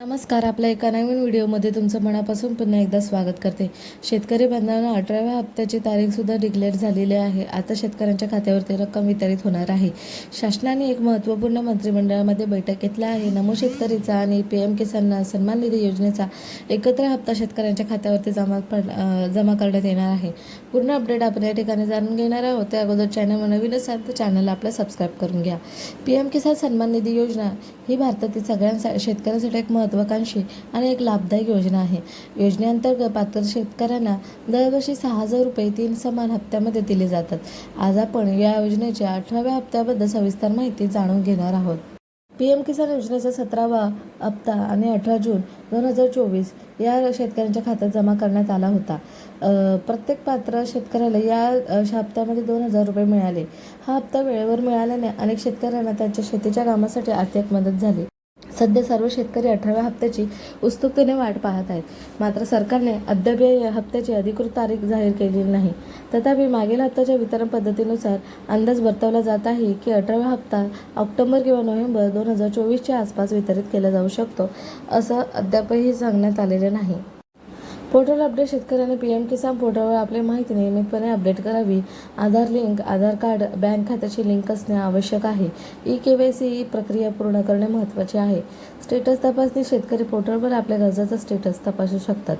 नमस्कार आपल्या एका नवीन व्हिडिओमध्ये तुमचं मनापासून पुन्हा एकदा स्वागत करते. शेतकरी बांधवांना अठराव्या हप्त्याची तारीखसुद्धा डिक्लेअर झालेली आहे. आता शेतकऱ्यांच्या खात्यावरती रक्कम वितरित होणार आहे. शासनाने एक महत्त्वपूर्ण मंत्रिमंडळामध्ये बैठक घेतला आहे. नमो शेतकरीचा आणि पी एम किसान सन्मान निधी योजनेचा एकत्र हप्ता शेतकऱ्यांच्या खात्यावरती जमा पड जमा करण्यात येणार आहे. पूर्ण अपडेट आपण या ठिकाणी जाणून घेणार आहोत. त्या अगोदर चॅनल नवीन असाल तर चॅनलला आपलं सबस्क्राईब करून घ्या. पी एम किसान सन्मान निधी योजना ही भारतातील सगळ्यांसा शेतकऱ्यांसाठी एक महत्त्वाकांक्षी आणि एक लाभदायक योजना आहे. योजनेअंतर्गत पात्र शेतकऱ्यांना दरवर्षी सहा हजार रुपये तीन समान हप्त्यामध्ये दिले जातात. आज आपण या योजनेच्या अठराव्या हप्त्याबद्दल सविस्तर माहिती जाणून घेणार आहोत. पी एम किसान योजनेचा सतरावा हप्ता आणि अठरा जून दोन हजार चोवीस या शेतकऱ्यांच्या खात्यात जमा करण्यात आला होता. प्रत्येक पात्र शेतकऱ्याला या हप्त्यामध्ये दोन हजार रुपये मिळाले. हा हप्ता वेळेवर मिळाल्याने अनेक शेतकऱ्यांना त्यांच्या शेतीच्या कामासाठी आर्थिक मदत झाली. सध्या सर्व शेतकरी अठराव्या हप्त्याची उत्सुकतेने वाट पाहत आहेत. मात्र सरकारने अद्याप या हप्त्याची अधिकृत तारीख जाहीर केलेली नाही. तथापि मागील हप्त्याच्या वितरण पद्धतीनुसार अंदाज वर्तवला जात आहे की अठरावा हप्ता ऑक्टोबर किंवा नोव्हेंबर दोन हजार चोवीसच्या आसपास वितरित केला जाऊ शकतो असं अद्यापही सांगण्यात आलेलं नाही. पोर्टल अपडेट शेतकऱ्यांनी पी एम किसान पोर्टलवर आपली माहिती नियमितपणे अपडेट करावी. Aadhaar link Aadhaar card bank खात्याची लिंक असणे आवश्यक आहे. ई के वाय सी प्रक्रिया पूर्ण करणे महत्त्वाचे आहे. स्टेटस तपासणी शेतकरी पोर्टलवर आपल्या गरजाचा स्टेटस तपासू शकतात.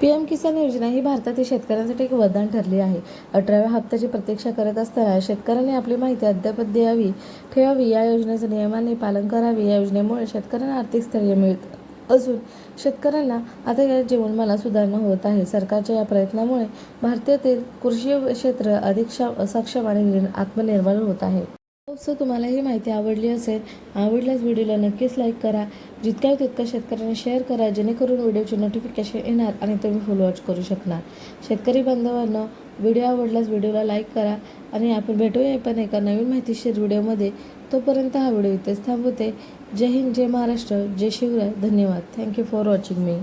पी एम किसान योजना ही भारतातील शेतकऱ्यांसाठी एक वरदान ठरली आहे. अठराव्या हप्त्याची प्रतीक्षा करत असताना शेतकऱ्यांनी आपली माहिती अद्याप द्यावी ठेवावी. या योजनेचं नियमांनी पालन करावे. या योजनेमुळे शेतकऱ्यांना आर्थिक स्थैर्य मिळतं. अजून शेतकऱ्यांना आता या जीवनमाला सुधारणा होत आहे. सरकारच्या या प्रयत्नामुळे भारतातील कृषी क्षेत्र अधिक सक्षम आणि आत्मनिर्भर होत आहे. सो तुम्हाला ही माहिती आवडली असेल आवडल्यास व्हिडिओला नक्कीच लाईक करा. जितक्या तितक्या शेतकऱ्यांना शेअर करा जेणेकरून व्हिडिओचे नोटिफिकेशन येणार आणि तुम्ही फुल वॉच करू शकणार. शेतकरी बांधवांना व्हिडिओ आवडल्यास व्हिडिओला लाईक करा आणि आपण भेटूया पण एका नवीन माहितीशीर व्हिडिओमध्ये. तोपर्यंत हा व्हिडिओ इथेच थांबवते. जय हिंद जय महाराष्ट्र जय शिवराय. धन्यवाद. Thank you for watching me